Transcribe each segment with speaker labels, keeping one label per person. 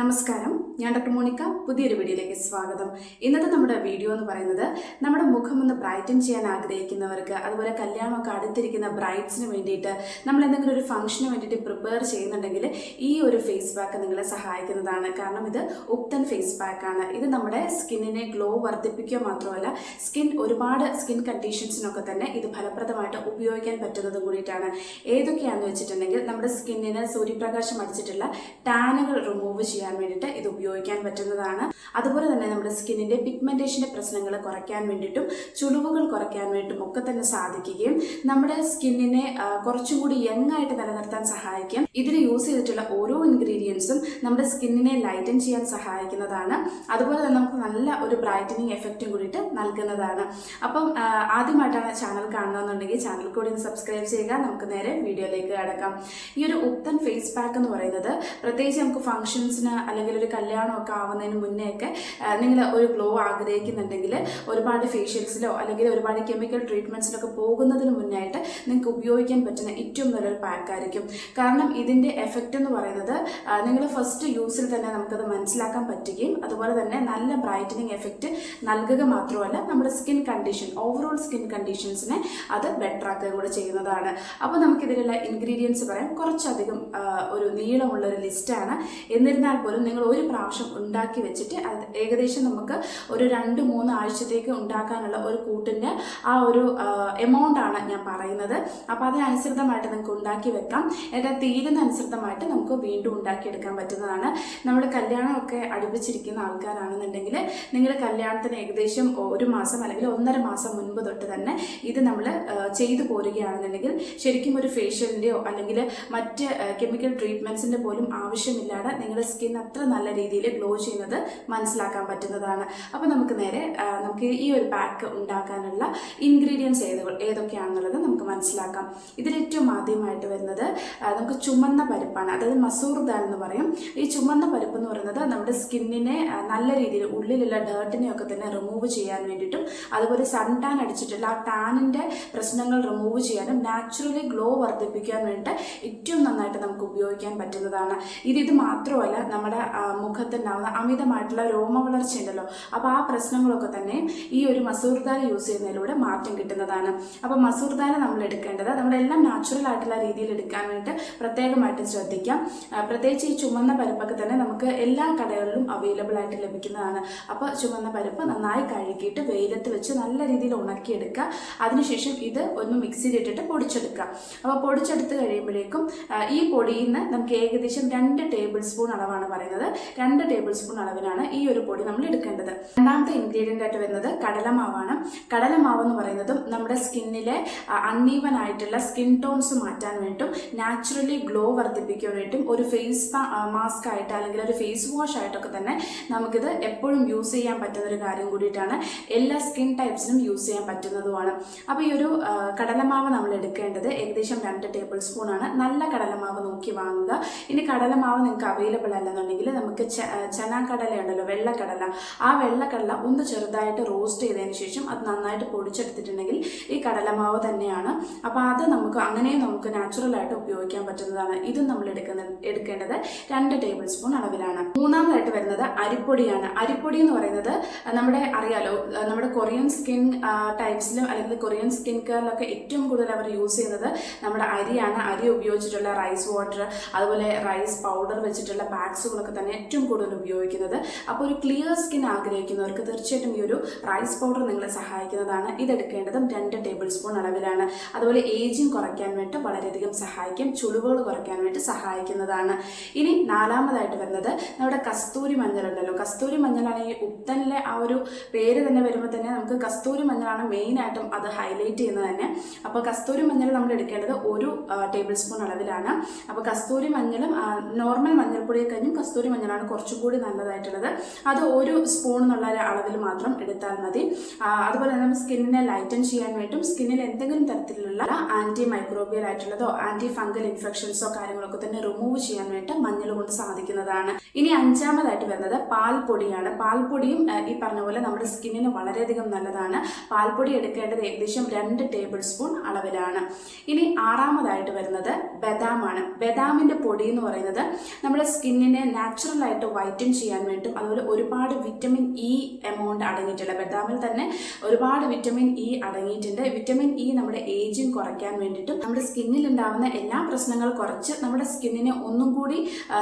Speaker 1: നമസ്കാരം. ഞാൻ doctor Monica. പുതിയൊരു വീഡിയോയിലേക്ക് സ്വാഗതം. ഇന്നത്തെ നമ്മുടെ വീഡിയോ എന്ന് പറയുന്നത് നമ്മുടെ മുഖം ഒന്ന് ബ്രൈറ്റൻ ചെയ്യാൻ ആഗ്രഹിക്കുന്നവർക്ക് അതുപോലെ കല്യാണമൊക്കെ അടുത്തിരിക്കുന്ന ബ്രൈഡ്സിന് വേണ്ടിയിട്ട് നമ്മൾ എന്തെങ്കിലും ഒരു ഫംഗ്ഷന് വേണ്ടിയിട്ട് പ്രിപ്പയർ ചെയ്യുന്നുണ്ടെങ്കിൽ ഈ ഒരു ഫേസ് പാക്ക് നിങ്ങളെ സഹായിക്കുന്നതാണ്. കാരണം ഇത് ഉപ്തൻ ഫേസ് പാക്ക് ആണ്. ഇത് നമ്മുടെ സ്കിന്നിനെ ഗ്ലോ വർദ്ധിപ്പിക്കുക മാത്രമല്ല സ്കിൻ ഒരുപാട് സ്കിൻ കണ്ടീഷൻസിനൊക്കെ തന്നെ ഇത് ഫലപ്രദമായിട്ട് ഉപയോഗിക്കാൻ പറ്റുന്നതും കൂടിയിട്ടാണ്. ഏതൊക്കെയാണെന്ന് വെച്ചിട്ടുണ്ടെങ്കിൽ നമ്മുടെ സ്കിന്നിന് സൂര്യപ്രകാശം അടിച്ചിട്ടുള്ള ടാനുകൾ റിമൂവ് ചെയ്യാൻ വേണ്ടിയിട്ട് ഇത് ഉപയോഗിക്കാൻ പറ്റുന്നതാണ്. അതുപോലെ തന്നെ നമ്മുടെ സ്കിന്നിന്റെ പിഗ്മെന്റേഷന്റെ പ്രശ്നങ്ങൾ കുറയ്ക്കാൻ വേണ്ടിയിട്ടും ചുളിവുകൾ കുറയ്ക്കാൻ വേണ്ടിയിട്ടും ഒക്കെ തന്നെ സാധിക്കുകയും നമ്മുടെ സ്കിന്നിനെ കുറച്ചും കൂടി യങ് ആയിട്ട് നിലനിർത്താൻ സഹായിക്കും. ഇതിൽ യൂസ് ചെയ്തിട്ടുള്ള ഓരോ ഇൻഗ്രീഡിയൻസും നമ്മുടെ സ്കിന്നിനെ ലൈറ്റൻ ചെയ്യാൻ സഹായിക്കുന്നതാണ്. അതുപോലെ തന്നെ നമുക്ക് നല്ല ഒരു ബ്രൈറ്റനിങ് എഫക്റ്റും കൂടിയിട്ട് നൽകുന്നതാണ്. അപ്പം ആദ്യമായിട്ടാണ് ചാനൽ കാണുന്നതെന്നുണ്ടെങ്കിൽ ചാനൽ കൂടി ഒന്ന് സബ്സ്ക്രൈബ് ചെയ്യുക. നമുക്ക് നേരെ വീഡിയോയിലേക്ക് കടക്കാം. ഈ ഒരു ഉപ്തൻ ഫേസ് പാക്ക് എന്ന് പറയുന്നത് പ്രത്യേകിച്ച് നമുക്ക് ഫംഗ്ഷൻസിന് അല്ലെങ്കിൽ ഒരു കല്യാണമൊക്കെ ആവുന്നതിന് മുന്നേ ഒക്കെ നിങ്ങൾ ഒരു ഗ്ലോ ആഗ്രഹിക്കുന്നുണ്ടെങ്കിൽ ഒരുപാട് ഫേഷ്യൽസിലോ അല്ലെങ്കിൽ ഒരുപാട് കെമിക്കൽ ട്രീറ്റ്മെന്റ്സിലൊക്കെ പോകുന്നതിന് മുന്നായിട്ട് നിങ്ങൾക്ക് ഉപയോഗിക്കാൻ പറ്റുന്ന ഏറ്റവും നല്ലൊരു പാക്കായിരിക്കും കാരണം ഇതിന്റെ എഫക്റ്റ് എന്ന് പറയുന്നത് നിങ്ങൾ ഫസ്റ്റ് യൂസിൽ തന്നെ നമുക്കത് മനസ്സിലാക്കാൻ പറ്റുകയും അതുപോലെ തന്നെ നല്ല ബ്രൈറ്റനിങ് എഫക്റ്റ് നൽകുക മാത്രമല്ല നമ്മുടെ സ്കിൻ കണ്ടീഷൻ ഓവറോൾ സ്കിൻ കണ്ടീഷൻസിനെ അത് ബെറ്റർ ആക്കുക കൂടെ ചെയ്യുന്നതാണ്. അപ്പോൾ നമുക്കിതിലുള്ള ഇൻഗ്രീഡിയൻസ് പറയാം. കുറച്ചധികം ഒരു നീളമുള്ള ഒരു ലിസ്റ്റാണ് എന്നിരുന്നാൽ പോലും നിങ്ങൾ ഒരു പ്രാവശ്യം ഉണ്ടാക്കി വെച്ചിട്ട് അത് ഏകദേശം നമുക്ക് ഒരു രണ്ട് മൂന്ന് ആഴ്ചത്തേക്ക് ഉണ്ടാക്കാനുള്ള ഒരു കൂട്ടിന്റെ ആ ഒരു എമൗണ്ട് ആണ് ഞാൻ പറയുന്നത്. അപ്പോൾ അതിനനുസൃതമായിട്ട് നിങ്ങൾക്ക് ഉണ്ടാക്കി വെക്കാം. എന്നിട്ട് തീരുന്ന അനുസൃതമായിട്ട് നമുക്ക് വീണ്ടും ഉണ്ടാക്കിയെടുക്കാൻ പറ്റുന്നതാണ്. നമ്മൾ കല്യാണമൊക്കെ അടുപ്പിച്ചിരിക്കുന്ന ആൾക്കാരാണെന്നുണ്ടെങ്കിൽ നിങ്ങൾ കല്യാണത്തിന് ഏകദേശം ഒരു മാസം അല്ലെങ്കിൽ ഒന്നര മാസം മുൻപ് തൊട്ട് തന്നെ ഇത് നമ്മൾ ചെയ്തു പോരുകയാണെന്നുണ്ടെങ്കിൽ ശരിക്കും ഒരു ഫേഷ്യലിന്റെയോ അല്ലെങ്കിൽ മറ്റ് കെമിക്കൽ ട്രീറ്റ്മെന്റ്സിന്റെ പോലും ആവശ്യമില്ലാതെ നിങ്ങളുടെ സ്കിൻ അത്ര നല്ല രീതിയിൽ ഗ്ലോ ചെയ്യുന്നത് മനസ്സിലാക്കാൻ പറ്റുന്നതാണ്. അപ്പോൾ നമുക്ക് നേരെ നമുക്ക് ഈ ഒരു പാക്ക് ഉണ്ടാക്കാനുള്ള ഇൻഗ്രീഡിയൻസ് ഏത് ഏതൊക്കെയാണെന്നുള്ളത് നമുക്ക് മനസ്സിലാക്കാം. ഇതിൽ ഏറ്റവും ആദ്യമായിട്ട് വരുന്നത് നമുക്ക് ചുമന്ന പരിപ്പാണ്. അതായത് മസൂർ ദാൽ എന്ന് പറയും. ഈ ചുമന്ന പരിപ്പ് എന്ന് പറയുന്നത് നമ്മുടെ സ്കിന്നിനെ നല്ല രീതിയിൽ ഉള്ളിലുള്ള ഡേർട്ടിനെ ഒക്കെ തന്നെ റിമൂവ് ചെയ്യാൻ വേണ്ടിയിട്ടും അതുപോലെ സൺ ടാൻ അടിച്ചിട്ടുള്ള ആ ടാനിന്റെ പ്രശ്നങ്ങൾ റിമൂവ് ചെയ്യാനും നാച്ചുറലി ഗ്ലോ വർദ്ധിപ്പിക്കാൻ വേണ്ടിയിട്ട് ഏറ്റവും നന്നായിട്ട് നമുക്ക് ഉപയോഗിക്കാൻ പറ്റുന്നതാണ്. ഇത് ഇത് മാത്രമല്ല നമ്മുടെ മുഖത്തുണ്ടാവുന്ന അമിതമായിട്ടുള്ള രോമ വളർച്ച ഉണ്ടല്ലോ അപ്പോൾ ആ പ്രശ്നങ്ങളൊക്കെ തന്നെ ഈ ഒരു മസൂർ ദാൽ യൂസ് ചെയ്യുന്നതിലൂടെ മാറ്റം കിട്ടുന്നതാണ്. അപ്പോൾ മസൂർ ദാൽ നമ്മൾ എടുക്കേണ്ടത് നമ്മുടെ എല്ലാം നാച്ചുറൽ ആയിട്ടുള്ള രീതിയിൽ എടുക്കാൻ വേണ്ടിയിട്ട് പ്രത്യേകമായിട്ട് ശ്രദ്ധിക്കാം. പ്രത്യേകിച്ച് ഈ ചുമന്ന പരിപ്പൊക്കെ തന്നെ നമുക്ക് എല്ലാ കടകളിലും അവൈലബിൾ ആയിട്ട് ലഭിക്കുന്നതാണ്. അപ്പോൾ ചുമന്ന പരിപ്പ് നന്നായി കഴുകിയിട്ട് വെയിലത്ത് വെച്ച് നല്ല രീതിയിൽ ഉണക്കിയെടുക്കുക. അതിനുശേഷം ഇത് ഒന്ന് മിക്സിയിലിട്ടിട്ട് പൊടിച്ചെടുക്കുക. അപ്പോൾ പൊടിച്ചെടുത്ത് കഴിയുമ്പോഴേക്കും ഈ പൊടിയിൽ നിന്ന് നമുക്ക് ഏകദേശം രണ്ട് ടേബിൾ സ്പൂൺ അളവാണ് പറയുന്നത്. രണ്ട് ടേബിൾ സ്പൂൺ അളവിലാണ് ഈ ഒരു പൊടി നമ്മൾ എടുക്കേണ്ടത്. രണ്ടാമത്തെ ഇൻഗ്രീഡിയന്റ് ആയിട്ട് വരുന്നത് കടലമാവാണ്. കടലമാവ് എന്ന് പറയുന്നതും നമ്മുടെ സ്കിന്നിലെ അൺഈവൻ ആയിട്ടുള്ള സ്കിൻ ടോൺസ് മാറ്റാൻ വേണ്ടിയിട്ടും നാച്ചുറലി ഗ്ലോ വർദ്ധിപ്പിക്കാൻ വേണ്ടിയിട്ടും ഒരു ഫേസ് മാസ്ക് ആയിട്ട് അല്ലെങ്കിൽ ഒരു ഫേസ് വാഷ് ആയിട്ടൊക്കെ തന്നെ നമുക്കിത് എപ്പോഴും യൂസ് ചെയ്യാൻ പറ്റുന്ന ഒരു കാര്യം കൂടിയിട്ടാണ് എല്ലാ സ്കിൻ ടൈപ്സിനും യൂസ് ചെയ്യാൻ പറ്റുന്നതുമാണ്. അപ്പോൾ ഈ ഒരു കടലമാവ് നമ്മൾ എടുക്കേണ്ടത് ഏകദേശം രണ്ട് ടേബിൾ സ്പൂൺ ആണ്. നല്ല കടലമാവ് നോക്കി വാങ്ങുക. ഇനി കടലമാവ് നിങ്ങൾക്ക് അവൈലബിൾ അല്ലെന്നുണ്ടെങ്കിൽ നമുക്ക് ചന കടല ഉണ്ടല്ലോ വെള്ളക്കടല. ആ വെള്ളക്കടല ഒന്ന് ചെറുതായിട്ട് റോസ്റ്റ് ചെയ്തതിന് ശേഷം അത് നന്നായിട്ട് പൊടിച്ചെടുത്തിട്ടുണ്ടെങ്കിൽ ഈ കടലമാവ് തന്നെയാണ്. അപ്പോൾ അത് നമുക്ക് അങ്ങനെയും നമുക്ക് നാച്ചുറലായിട്ട് ഉപയോഗിക്കാൻ പറ്റുന്നതാണ്. ഇതും നമ്മൾ എടുക്കുന്ന എടുക്കേണ്ടത് രണ്ട് ടേബിൾ സ്പൂൺ അളവിലാണ്. മൂന്നാമതായിട്ട് വരുന്നത് അരിപ്പൊടിയാണ്. അരിപ്പൊടി എന്ന് പറയുന്നത് നമ്മുടെ അറിയാലോ നമ്മുടെ കൊറിയൻ സ്കിൻ ടൈപ്സിലും അല്ലെങ്കിൽ കൊറിയൻ സ്കിൻ കെയറിലൊക്കെ ഏറ്റവും കൂടുതൽ അവർ യൂസ് ചെയ്യുന്നത് നമ്മുടെ അരിയാണ്. അരി ഉപയോഗിച്ചിട്ടുള്ള റൈസ് വാട്ടർ അതുപോലെ റൈസ് പൗഡർ വെച്ചിട്ടുള്ള പാക്സുകളൊക്കെ തന്നെ ഏറ്റവും കൂടുതൽ ഉപയോഗിക്കുന്നത്. അപ്പോൾ ഒരു ക്ലിയർ സ്കിൻ ആഗ്രഹിക്കുന്നവർക്ക് തീർച്ചയായിട്ടും ഈ ഒരു റൈസ് പൗഡർ നിങ്ങളെ സഹായിക്കുന്നതാണ്. ഇതെടുക്കേണ്ടതും രണ്ട് ടേബിൾ സ്പൂൺ അളവിലാണ്. അതുപോലെ ഏജിങ് കുറയ്ക്കാൻ വേണ്ടി വളരെയധികം സഹായിക്കും. ചുളിവുകൾ കുറയ്ക്കാൻ വേണ്ടി സഹായിക്കുന്നതാണ്. ഇനി നാലാമതായിട്ട് വരുന്നത് നമ്മുടെ കസ്തൂരി മഞ്ഞളുണ്ടല്ലോ കസ്തൂരി മഞ്ഞളാണ് ഈ ആ ഒരു പേര് തന്നെ വരുമ്പോൾ തന്നെ നമുക്ക് കസ്തൂരി മഞ്ഞളാണ് മെയിനായിട്ടും അത് ഹൈലൈറ്റ് ചെയ്യുന്നത് തന്നെ. അപ്പോൾ കസ്തൂരി മഞ്ഞൾ നമ്മൾ എടുക്കേണ്ടത് ഒരു ടേബിൾ സ്പൂൺ അളവിലാണ്. അപ്പോൾ കസ്തൂരി മഞ്ഞളും നോർമൽ മഞ്ഞൾപ്പൊടിയെ കഴിഞ്ഞും കസ്തൂരി മഞ്ഞളാണ് കുറച്ചും കൂടി നല്ലതായിട്ടുള്ളത്. അത് ഒരു സ്പൂൺ എന്നുള്ള അളവിൽ മാത്രം എടുത്താൽ മതി. അതുപോലെ തന്നെ സ്കിന്നിനെ ലൈറ്റൻ ചെയ്യാൻ വേണ്ടിയിട്ടും സ്കിന്നിൽ എന്തെങ്കിലും തരത്തിലുള്ള ആന്റി മൈക്രോബിയൽ ആയിട്ടുള്ളതോ ആന്റി ഫംഗൽ ഇൻഫെക്ഷൻസോ കാര്യങ്ങളൊക്കെ തന്നെ റിമൂവ് ചെയ്യാൻ വേണ്ടി മഞ്ഞൾ കൊണ്ട് സാധിക്കുന്നതാണ്. ഇനി അഞ്ചാമതായിട്ട് വരുന്നത് പാൽപ്പൊടിയാണ്. പാൽപ്പൊടിയും ഈ പറഞ്ഞ പോലെ നമ്മുടെ സ്കിന്നിന് വളരെയധികം നല്ലതാണ്. പാൽപ്പൊടി എടുക്കേണ്ടത് ഏകദേശം രണ്ട് ടേബിൾ സ്പൂൺ അളവിലാണ്. ഇനി ആറാമതായിട്ട് വരുന്നത് ബദാമാണ്. ബദാമിന്റെ പൊടി എന്ന് പറയുന്നത് നമ്മുടെ സ്കിന്നിനെ നാച്ചുറൽ ആയിട്ട് വൈറ്റൻ ചെയ്യാൻ വേണ്ടിയിട്ടും അതുപോലെ ഒരുപാട് വിറ്റമിൻ ഇ എമൗണ്ട് അടങ്ങിയിട്ടുള്ള ബദാമിൽ തന്നെ ഒരുപാട് വിറ്റമിൻ ഇ അടങ്ങിയിട്ടുണ്ട്. വിറ്റമിൻ ഇ നമ്മുടെ ഏജിങ് കുറയ്ക്കാൻ വേണ്ടിയിട്ടും നമ്മുടെ സ്കിന്നിൽ ഉണ്ടാകുന്ന എല്ലാ പ്രശ്നങ്ങൾ കുറച്ച് നമ്മുടെ സ്കിന്നിനെ ഒന്നും കൂടി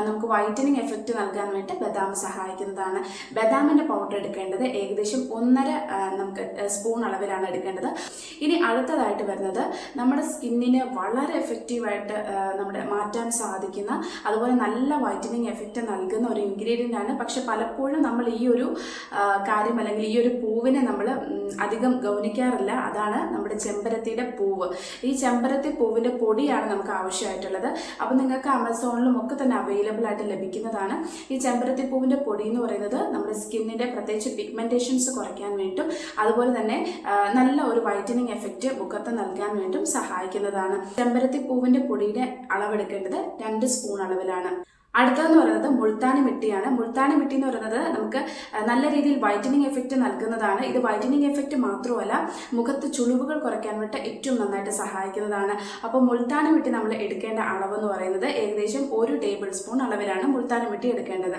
Speaker 1: നമുക്ക് വൈറ്റനിങ് എഫക്റ്റ് നൽകാൻ വേണ്ടി ബദാം സഹായിക്കുന്നതാണ്. ബദാമിന്റെ പൗഡർ എടുക്കേണ്ടത് ഏകദേശം ഒന്നര നമുക്ക് സ്പൂൺ അളവിലാണ് എടുക്കേണ്ടത്. ഇനി അടുത്തതായിട്ട് വരുന്നത് നമ്മുടെ സ്കിന്നിനെ വളരെ എഫക്റ്റീവായിട്ട് നമ്മുടെ മാറ്റാൻ സാധിക്കുന്ന അതുപോലെ നല്ല വൈറ്റനിങ് എഫക്റ്റ് നൽകുന്ന ഒരു ഇൻഗ്രീഡിയന്റ് ആണ്. പക്ഷെ പലപ്പോഴും നമ്മൾ ഈ ഒരു കാര്യം അല്ലെങ്കിൽ ഈ ഒരു പൂവിനെ നമ്മൾ അധികം ഗൗനിക്കാറില്ല. അതാണ് നമ്മുടെ ചെമ്പരത്തിയുടെ പൂവ്. ഈ ചെമ്പരത്തി പൂവിന്റെ പൊടിയാണ് നമുക്ക് ആവശ്യമായിട്ടുള്ളത്. അപ്പോൾ നിങ്ങൾക്ക് ആമസോണിലും ഒക്കെ തന്നെ അവൈലബിൾ ആയിട്ട് ലഭിക്കുന്നതാണ്. ഈ ചെമ്പരത്തി പൂവിന്റെ പൊടി എന്ന് പറയുന്നത് നമ്മുടെ സ്കിന്നിന്റെ പ്രത്യേകിച്ച് പിഗ്മെന്റേഷൻസ് കുറയ്ക്കാൻ വേണ്ടിയിട്ടും അതുപോലെ തന്നെ നല്ല ഒരു വൈറ്റനിങ് എഫക്റ്റ് മുഖത്ത് നൽകാൻ വേണ്ടിയും സഹായിക്കുന്നതാണ്. ചെമ്പരത്തി പൂവിന്റെ പൊടിയുടെ അളവെടുക്കേണ്ടത് രണ്ട് സ്പൂൺ അളവിലാണ്. അടുത്തതെന്ന് പറയുന്നത് മുൾത്താനി മിട്ടിയാണ്. മുൾത്താനി മിട്ടി എന്ന് പറയുന്നത് നമുക്ക് നല്ല രീതിയിൽ വൈറ്റനിങ് എഫക്റ്റ് നൽകുന്നതാണ്. ഇത് വൈറ്റനിങ് എഫക്റ്റ് മാത്രമല്ല മുഖത്ത് ചുളിവുകൾ കുറയ്ക്കാൻ വേണ്ടി ഏറ്റവും നന്നായിട്ട് സഹായിക്കുന്നതാണ്. അപ്പോൾ മുൾത്താനി മിട്ടി നമ്മൾ എടുക്കേണ്ട അളവെന്ന് പറയുന്നത് ഏകദേശം ഒരു ടേബിൾ സ്പൂൺ അളവിലാണ് മുൾത്താനി മിട്ടി എടുക്കേണ്ടത്.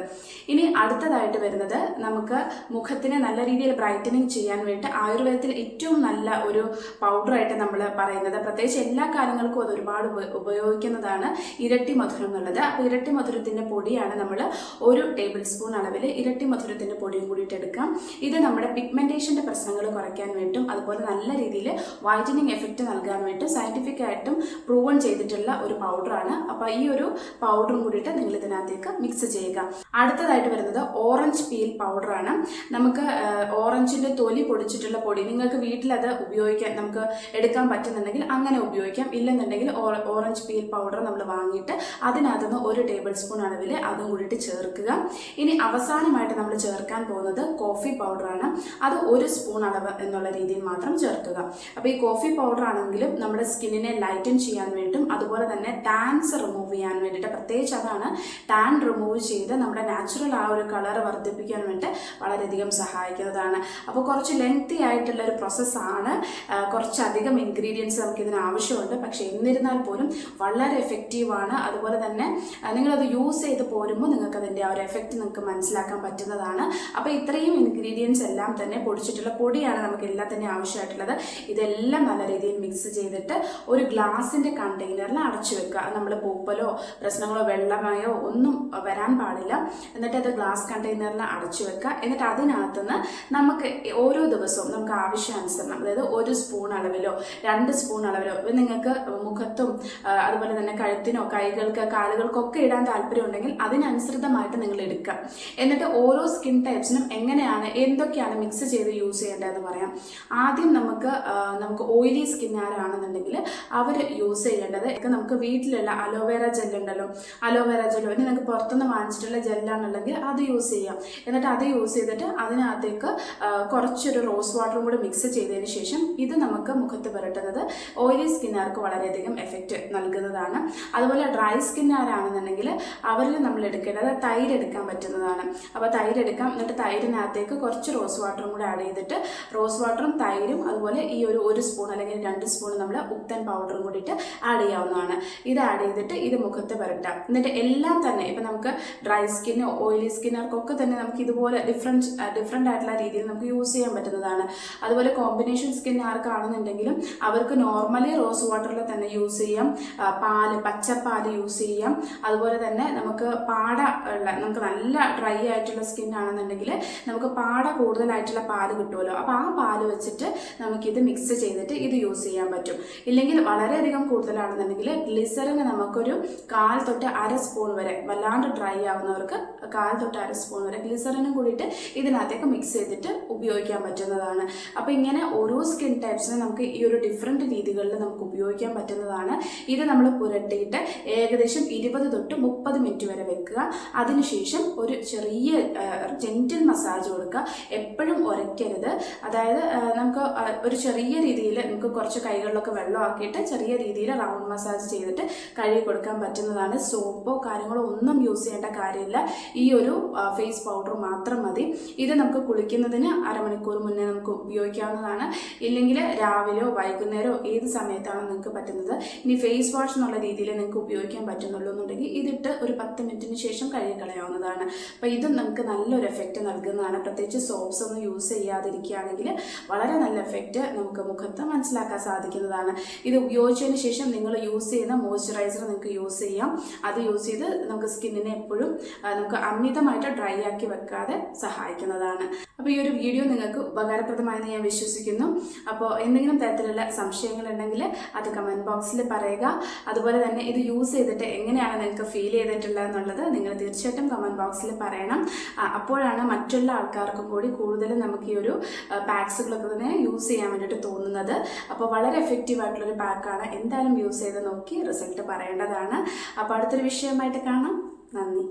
Speaker 1: ഇനി അടുത്തതായിട്ട് വരുന്നത് നമുക്ക് മുഖത്തിനെ നല്ല രീതിയിൽ ബ്രൈറ്റനിങ് ചെയ്യാൻ വേണ്ടി ആയുർവേദത്തിൽ ഏറ്റവും നല്ല ഒരു പൗഡറായിട്ട് നമ്മൾ പറയുന്നത്. പ്രത്യേകിച്ച് എല്ലാ കാര്യങ്ങൾക്കും അത് ഒരുപാട് ഉപയോഗിക്കുന്നതാണ് ഇരട്ടി മധുരം എന്നുള്ളത് അപ്പോൾ ഇരട്ടി മധുരത്തിന്റെ പൊടിയാണ് നമ്മൾ ഒരു ടേബിൾ സ്പൂൺ അളവിൽ ഇരട്ടി മധുരത്തിന്റെ പൊടിയും കൂടിയിട്ട് എടുക്കാം. ഇത് നമ്മുടെ പിഗ്മെന്റേഷന്റെ പ്രശ്നങ്ങൾ കുറയ്ക്കാൻ വേണ്ടിയും അതുപോലെ നല്ല രീതിയിൽ വൈറ്റനിങ് എഫക്റ്റ് നൽകാൻ വേണ്ടിയും സയന്റിഫിക് ആയിട്ടും പ്രൂവൺ ചെയ്തിട്ടുള്ള ഒരു പൗഡറാണ് അപ്പോൾ ഈ ഒരു പൗഡറും കൂടിയിട്ട് നിങ്ങൾ ഇതിനകത്തേക്ക് മിക്സ് ചെയ്യുക. അടുത്തതായിട്ട് വരുന്നത് ഓറഞ്ച് പീൽ പൗഡറാണ് നമുക്ക് ഓറഞ്ചിന്റെ തൊലി പൊടിച്ചിട്ടുള്ള പൊടി നിങ്ങൾക്ക് വീട്ടിലത് ഉപയോഗിക്കാൻ നമുക്ക് എടുക്കാൻ പറ്റുന്നുണ്ടെങ്കിൽ അങ്ങനെ ഉപയോഗിക്കാം. ഇല്ലെന്നുണ്ടെങ്കിൽ ഓറഞ്ച് പീൽ പൗഡർ നമ്മൾ വാങ്ങിയിട്ട് അതിനകത്തുനിന്ന് ഒരു ടേബിൾ സ്പൂൺ അളവിൽ അതും കൂടിയിട്ട് ചേർക്കുക. ഇനി അവസാനമായിട്ട് നമ്മൾ ചേർക്കാൻ പോകുന്നത് കോഫി പൗഡറാണ് അത് ഒരു സ്പൂൺ അളവ് എന്നുള്ള രീതിയിൽ മാത്രം ചേർക്കുക. അപ്പോൾ ഈ കോഫി പൗഡർ ആണെങ്കിലും നമ്മുടെ സ്കിന്നിനെ ലൈറ്റൻ ചെയ്യാൻ വേണ്ടിയിട്ടും അതുപോലെ തന്നെ ടാൻസ് റിമൂവ് ചെയ്യാൻ വേണ്ടിയിട്ട് പ്രത്യേകിച്ച് അതാണ് ടാൻ റിമൂവ് ചെയ്ത് നമ്മുടെ നാച്ചുറൽ ആ ഒരു കളർ വർദ്ധിപ്പിക്കാൻ വേണ്ടി വളരെയധികം സഹായിക്കുന്നതാണ്. അപ്പോൾ കുറച്ച് ലെങ്തി ആയിട്ടുള്ള ഒരു പ്രോസസ്സാണ് കുറച്ചധികം ഇൻഗ്രീഡിയൻസ് നമുക്ക് ഇതിന് ആവശ്യമുണ്ട്. പക്ഷേ എന്നിരുന്നാൽ പോലും വളരെ എഫക്റ്റീവാണ് അതുപോലെ തന്നെ നിങ്ങളത് യൂസ് ചെയ്ത് പോരുമ്പോൾ നിങ്ങൾക്ക് അതിന്റെ ആ ഒരു എഫക്റ്റ് നിങ്ങൾക്ക് മനസ്സിലാക്കാൻ പറ്റുന്നതാണ്. അപ്പോൾ ഇത്രയും ഇൻഗ്രീഡിയൻസ് എല്ലാം തന്നെ പൊടിച്ചിട്ടുള്ള പൊടിയാണ് നമുക്ക് എല്ലാം തന്നെ ആവശ്യമായിട്ടുള്ളത്. ഇതെല്ലാം നല്ല രീതിയിൽ മിക്സ് ചെയ്തിട്ട് ഒരു ഗ്ലാസിന്റെ കണ്ടെയ്നറിൽ അടച്ചു വെക്കുക. നമ്മൾ പൂപ്പലോ പ്രശ്നങ്ങളോ വെള്ളമായോ ഒന്നും വരാൻ പാടില്ല. എന്നിട്ട് അത് ഗ്ലാസ് കണ്ടെയ്നറിൽ അടച്ചു വെക്കുക. എന്നിട്ട് അതിനകത്തുനിന്ന് നമുക്ക് ഓരോ ദിവസവും നമുക്ക് ആവശ്യാനുസരണം അതായത് ഒരു സ്പൂൺ അളവിലോ രണ്ട് സ്പൂൺ അളവിലോ നിങ്ങൾക്ക് മുഖത്തും അതുപോലെ തന്നെ കഴുത്തിനോ കൈകൾക്ക് കാലുകൾക്കൊക്കെ ഇടാൻ താല്പര്യമുണ്ടെങ്കിൽ അതിനനുസൃതമായിട്ട് നിങ്ങൾ എടുക്കുക. എന്നിട്ട് ഓരോ സ്കിൻ ടൈപ്സിനും എങ്ങനെയാണ് എന്തൊക്കെയാണ് മിക്സ് ചെയ്ത് യൂസ് ചെയ്യേണ്ടതെന്ന് പറയാം. ആദ്യം നമുക്ക് നമുക്ക് ഓയിലി ആരാണെന്നുണ്ടെങ്കിൽ അവർ യൂസ് ചെയ്യേണ്ടത് നമുക്ക് വീട്ടിലുള്ള അലോവേറ ജെൽ ഉണ്ടല്ലോ. അലോവേറ ജെല്ലോ ഇനി നിങ്ങൾക്ക് പുറത്തുനിന്ന് വാങ്ങിച്ചിട്ടുള്ള ജെല്ലാണെന്നുണ്ടെങ്കിൽ അത് യൂസ് ചെയ്യാം. എന്നിട്ട് അത് യൂസ് ചെയ്തിട്ട് അതിനകത്തേക്ക് കുറച്ചൊരു റോസ് വാട്ടറും കൂടി മിക്സ് ചെയ്തതിന് ശേഷം ഇത് നമുക്ക് മുഖത്ത് പുരട്ടുന്നത് ഓയിലി സ്കിന്നുകാർക്ക് വളരെയധികം എഫക്റ്റ് നൽകുന്നതാണ്. അതുപോലെ ഡ്രൈ സ്കിന്നുകാരാണെന്നുണ്ടെങ്കിൽ അവരിൽ നമ്മൾ എടുക്കേണ്ടത് തൈര് എടുക്കാൻ പറ്റുന്നതാണ്. അപ്പോൾ തൈര് എടുക്കാം എന്നിട്ട് തൈരിനകത്തേക്ക് കുറച്ച് റോസ് വാട്ടറും കൂടെ ആഡ് ചെയ്തിട്ട് റോസ് വാട്ടറും തൈരും അതുപോലെ ഈ ഒരു ഒരു സ്പൂൺ അല്ലെങ്കിൽ രണ്ട് സ്പൂൺ നമ്മൾ ഉപ്തൻ പൗഡറും കൂടിയിട്ട് ആഡ് ചെയ്യാവുന്നതാണ്. ഇത് ആഡ് ചെയ്തിട്ട് ഇത് മുഖത്ത് പുരട്ടാം. എന്നിട്ട് എല്ലാം തന്നെ ഇപ്പം നമുക്ക് ഡ്രൈ സ്കിന്നോ ഓയിലി സ്കിന്നർക്കൊക്കെ തന്നെ നമുക്ക് ഇതുപോലെ ഡിഫറെന്റ് ഡിഫറെന്റ് ആയിട്ടുള്ള രീതിയിൽ നമുക്ക് യൂസ് ചെയ്യാൻ പറ്റുന്നതാണ്. അതുപോലെ കോമ്പിനേഷൻ സ്കിൻ ആർക്കാണെന്നുണ്ടെങ്കിലും അവർക്ക് നോർമലി റോസ് വാട്ടറിൽ തന്നെ യൂസ് ചെയ്യാം. പാൽ പച്ചപ്പാൽ യൂസ് ചെയ്യാം. അതുപോലെ തന്നെ നമുക്ക് പാട ഉള്ള നമുക്ക് നല്ല ഡ്രൈ ആയിട്ടുള്ള സ്കിൻ ആണെന്നുണ്ടെങ്കിൽ നമുക്ക് പാട കൂടുതലായിട്ടുള്ള പാൽ കിട്ടുമല്ലോ. അപ്പോൾ ആ പാൽ വെച്ചിട്ട് നമുക്കിത് മിക്സ് ചെയ്തിട്ട് ഇത് യൂസ് ചെയ്യാൻ പറ്റും. ഇല്ലെങ്കിൽ വളരെയധികം കൂടുതലാണെന്നുണ്ടെങ്കിൽ ഗ്ലിസറിന് നമുക്കൊരു കാൽ തൊട്ട് അര സ്പൂൺ വരെ വല്ലാണ്ട് ഡ്രൈ ആവുന്നവർക്ക് കാൽ തൊട്ട് അര സ്പൂൺ വരെ ഗ്ലിസറിനും കൂടിയിട്ട് ഇതിനകത്തേക്ക് മിക്സ് ചെയ്തിട്ട് ഉപയോഗിക്കാൻ പറ്റുന്നതാണ്. അപ്പോൾ ഇങ്ങനെ ഓരോ സ്കിൻ ടൈപ്സിനും നമുക്ക് ഈ ഒരു ഡിഫറെന്റ് രീതികളിൽ നമുക്ക് ഉപയോഗിക്കാൻ പറ്റുന്നതാണ്. ഇത് നമ്മൾ പുരട്ടിയിട്ട് ഏകദേശം ഇരുപത് തൊട്ട് മുപ്പത് മിനിറ്റ് വരെ വെക്കുക. അതിനുശേഷം ഒരു ചെറിയ ജെന്റിൽ മസാജ് കൊടുക്കുക. എപ്പോഴും ഉരയ്ക്കരുത്. അതായത് നമുക്ക് ഒരു ചെറിയ രീതിയിൽ നമുക്ക് കുറച്ച് കൈകളിലൊക്കെ വെള്ളമാക്കിയിട്ട് ചെറിയ രീതിയിൽ റൗണ്ട് മസാജ് ചെയ്തിട്ട് കഴുകി കൊടുക്കാൻ പറ്റുന്നതാണ്. സോപ്പോ കാര്യങ്ങളോ ഒന്നും യൂസ് ചെയ്യേണ്ട കാര്യമില്ല. ഈ ഒരു ഫേസ് പൗഡർ മാത്രം മതി. ഇത് നമുക്ക് കുളിക്കുന്നതിന് അരമണിക്കൂർ മുന്നേ നമുക്ക് ഉപയോഗിക്കാവുന്നതാണ്. ഇല്ലെങ്കിൽ രാവിലെയോ വൈകുന്നേരമോ ഏത് സമയത്താണ് നിങ്ങൾക്ക് പറ്റുന്നത്. ഇനി ഫേസ് വാഷ് എന്നുള്ള രീതിയിൽ നിങ്ങൾക്ക് ഉപയോഗിക്കാൻ പറ്റുന്നുള്ളൂ എന്നുണ്ടെങ്കിൽ ഇതിട്ട് ഒരു പത്ത് മിനിറ്റിന് ശേഷം കഴുകി കളയാവുന്നതാണ് അപ്പോൾ ഇതും നമുക്ക് നല്ലൊരു എഫക്റ്റ് നൽകുന്നതാണ്. പ്രത്യേകിച്ച് സോപ്സ് ഒന്നും യൂസ് ചെയ്യാതിരിക്കുകയാണെങ്കിൽ വളരെ നല്ല എഫക്റ്റ് നമുക്ക് മുഖത്ത് മനസ്സിലാക്കാൻ സാധിക്കുന്നതാണ്. ഇത് ഉപയോഗിച്ചതിന് ശേഷം നിങ്ങൾ യൂസ് ചെയ്യുന്ന മോയ്സ്ചറൈസർ നിങ്ങൾക്ക് യൂസ് ചെയ്യാം. അത് യൂസ് ചെയ്ത് നമുക്ക് സ്കിന്നിനെ എപ്പോഴും നമുക്ക് അമിതമായിട്ട് ഡ്രൈ ആക്കി വെക്കാതെ സഹായിക്കുന്നതാണ്. അപ്പോൾ ഈ ഒരു വീഡിയോ നിങ്ങൾക്ക് ഉപകാരപ്രദമായെന്ന് ഞാൻ വിശ്വസിക്കുന്നു. അപ്പോൾ എന്തെങ്കിലും തരത്തിലുള്ള സംശയങ്ങൾ ഉണ്ടെങ്കിൽ അത് കമന്റ് ബോക്സിൽ പറയുക. അതുപോലെ തന്നെ ഇത് യൂസ് ചെയ്തിട്ട് എങ്ങനെയാണ് നിങ്ങൾക്ക് ഫീൽ ചെയ്തിട്ടുള്ളത് എന്നുള്ളത് നിങ്ങൾ തീർച്ചയായിട്ടും കമന്റ് ബോക്സിൽ പറയണം. അപ്പോഴാണ് മറ്റുള്ള ആൾക്കാർക്കും കൂടി കൂടുതലും നമുക്ക് ഈ ഒരു പാക്സുകളൊക്കെ തന്നെ യൂസ് ചെയ്യാൻ വേണ്ടിയിട്ട് തോന്നുന്നത്. അപ്പോൾ വളരെ എഫക്റ്റീവ് ആയിട്ടുള്ളൊരു പാക്കാണ് എന്തായാലും യൂസ് ചെയ്ത് നോക്കി റിസൾട്ട് പറയേണ്ടതാണ്. അപ്പോൾ അടുത്തൊരു വിഷയമായിട്ട് കാണാം. നന്ദി.